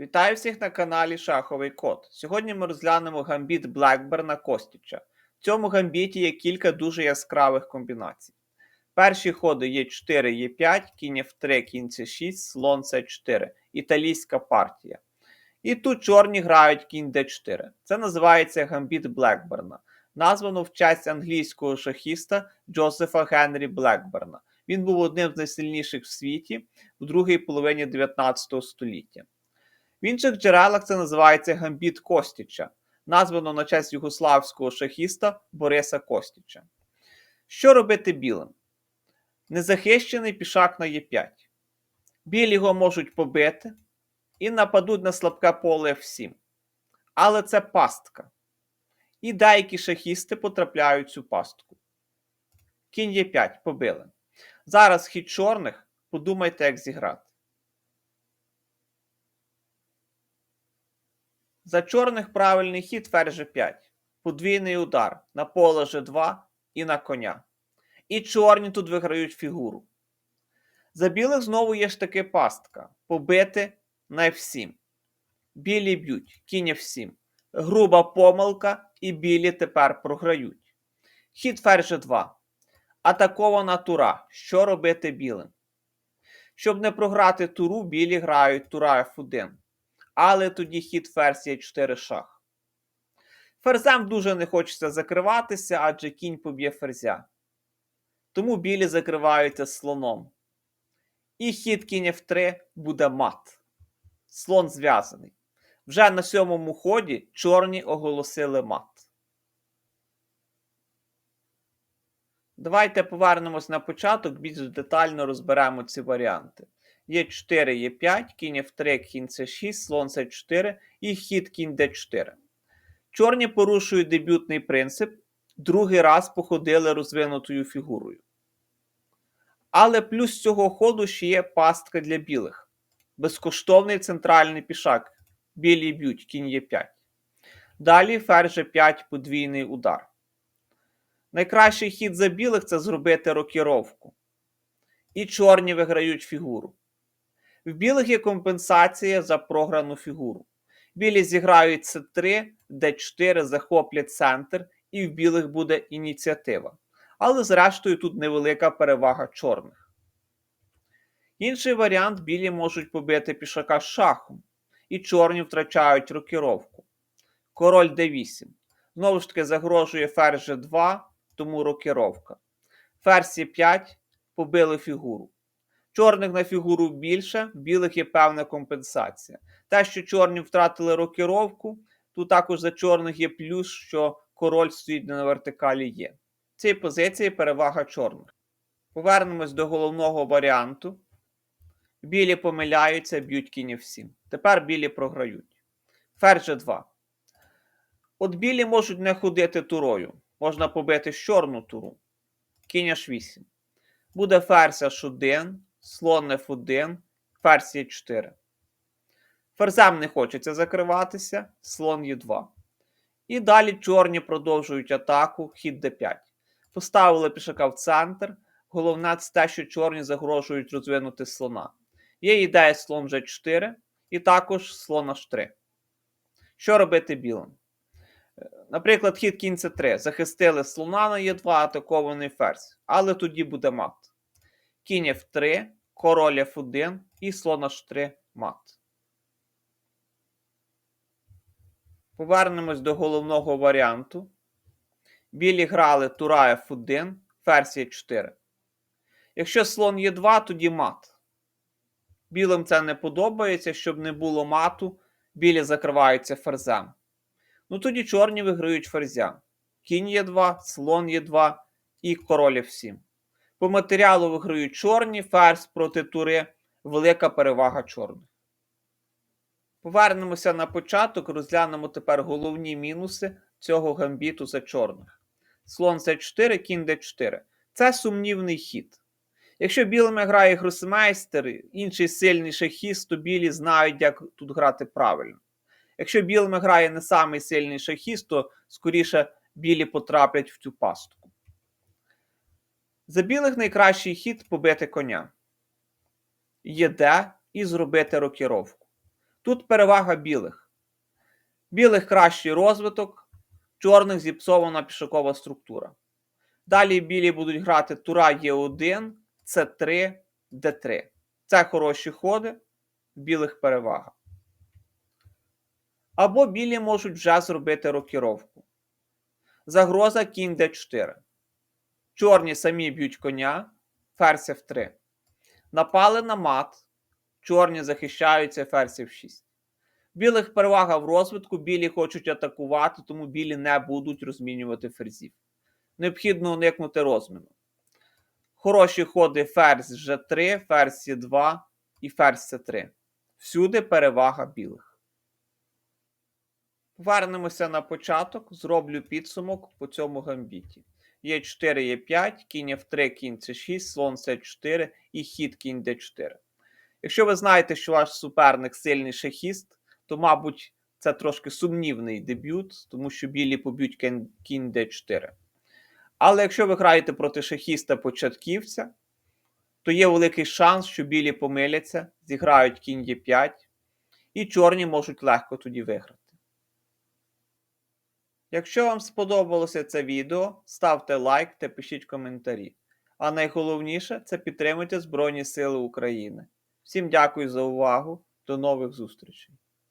Вітаю всіх на каналі Шаховий Код. Сьогодні ми розглянемо гамбіт Блекберна Костіча. В цьому гамбіті є кілька дуже яскравих комбінацій. Перші ходи є 4 Е5, кінь F3, кінь С6, слон С4, італійська партія. І тут чорні грають кінь d4. Це називається гамбіт Блекберна. Названо в честь англійського шахіста Джозефа Генрі Блекберна. Він був одним з найсильніших в світі в другій половині 19 століття. В інших джерелах це називається гамбіт Костіча, названо на честь югославського шахіста Бориса Костіча. Що робити білим? Незахищений пішак на Е5. Білі його можуть побити і нападуть на слабке поле F7. Але це пастка. І деякі шахісти потрапляють в цю пастку. Кінь Е5 побили. Зараз хід чорних. Подумайте, як зіграти. За чорних правильний хід ферзь G5. Подвійний удар на поле G2 і на коня. І чорні тут виграють фігуру. За білих знову є ж таки пастка. Побити на F7. Білі б'ють, кінь F7. Груба помилка, і білі тепер програють. Хід ферзь G2. Атакована тура. Що робити білим? Щоб не програти туру, білі грають тура F1 але тоді хід ферзь є 4 шах. Ферзем дуже не хочеться закриватися, адже кінь поб'є ферзя. Тому білі закриваються слоном. І хід кінь F3 буде мат. Слон зв'язаний. Вже на сьомому ході чорні оголосили мат. Давайте повернемось на початок, більш детально розберемо ці варіанти. Є 4 Е5, кінь F3, кінь С6, слон С4 і хід кінь Д4. Чорні порушують дебютний принцип, другий раз походили розвинутою фігурою. Але плюс цього ходу ще є пастка для білих. Безкоштовний центральний пішак. Білі б'ють кінь Е5. Далі ферзь 5 подвійний удар. Найкращий хід за білих це зробити рокіровку. І чорні виграють фігуру. В білих є компенсація за програну фігуру. Білі зіграють С3, Д4, захоплять центр, і в білих буде ініціатива. Але, зрештою, тут невелика перевага чорних. Інший варіант білі можуть побити пішака шахом, і чорні втрачають рокіровку. Король d8. Знову ж таки, загрожує ферзь G2, тому рокіровка. Ферзь 5 побили фігуру. Чорних на фігуру більше, білих є певна компенсація. Те, що чорні втратили рокіровку, тут також за чорних є плюс, що король стоїть на вертикалі є. В цій позиції перевага чорних. Повернемось до головного варіанту. Білі помиляються, б'ють кінь F7. Тепер білі програють. Ферзь 2. От білі можуть не ходити турою. Можна побити чорну туру. Кінь H8. Буде ферзь H1 слон F1, ферзь Е4. Ферзем не хочеться закриватися, слон Е2. І далі чорні продовжують атаку, хід d5. Поставили пішака в центр. Головне це те, що чорні загрожують розвинути слона. Є ідея слон G4 і також слон H3. Що робити білим? Наприклад, хід кінь c3. Захистили слона на Е2, атакований ферзь. Але тоді буде мат. Кінь F3, король F1 і слон H3 мат. Повернемось до головного варіанту. Білі грали тура F1, ферзь Е4. Якщо слон Е2, тоді мат. Білим це не подобається, щоб не було мату, білі закриваються ферзем. Ну тоді чорні виграють ферзя. Кінь Е2, слон Е2 і король F7. По матеріалу виграють чорні, ферзь проти тури, велика перевага чорних. Повернемося на початок, розглянемо тепер головні мінуси цього гамбіту за чорних. Слон С4, кінь Д4. Це сумнівний хід. Якщо білими грає гросмейстер, інший сильний шахіст, то білі знають, як тут грати правильно. Якщо білими грає не самий сильний шахіст, то скоріше білі потраплять в цю пастку. За білих найкращий хід побити коня. Є де і зробити рокіровку. Тут перевага білих. Білих кращий розвиток, чорних зіпсована пішокова структура. Далі білі будуть грати тура Е1, С3, Д3. Це хороші ходи, білих перевага. Або білі можуть вже зробити рокіровку. Загроза кінь d4. Чорні самі б'ють коня, ферзь f3. Напали на мат. Чорні захищаються ферзь f6. Білих перевага в розвитку, білі хочуть атакувати, тому білі не будуть розмінювати ферзів. Необхідно уникнути розміну. Хороші ходи ферзь G3, ферзь Е2 і ферзь С3. Всюди перевага білих. Повернемося на початок, зроблю підсумок по цьому гамбіті. Є 4 є 5, кінь F3, кінь C6, слон C4 і хід кінь D4. Якщо ви знаєте, що ваш суперник сильний шахіст, то, мабуть, це трошки сумнівний дебют, тому що білі поб'ють кінь, кінь D4. Але якщо ви граєте проти шахіста-початківця, то є великий шанс, що білі помиляться, зіграють кінь Е5, і чорні можуть легко тоді виграти. Якщо вам сподобалося це відео, ставте лайк та пишіть коментарі. А найголовніше це підтримуйте Збройні Сили України. Всім дякую за увагу. До нових зустрічей!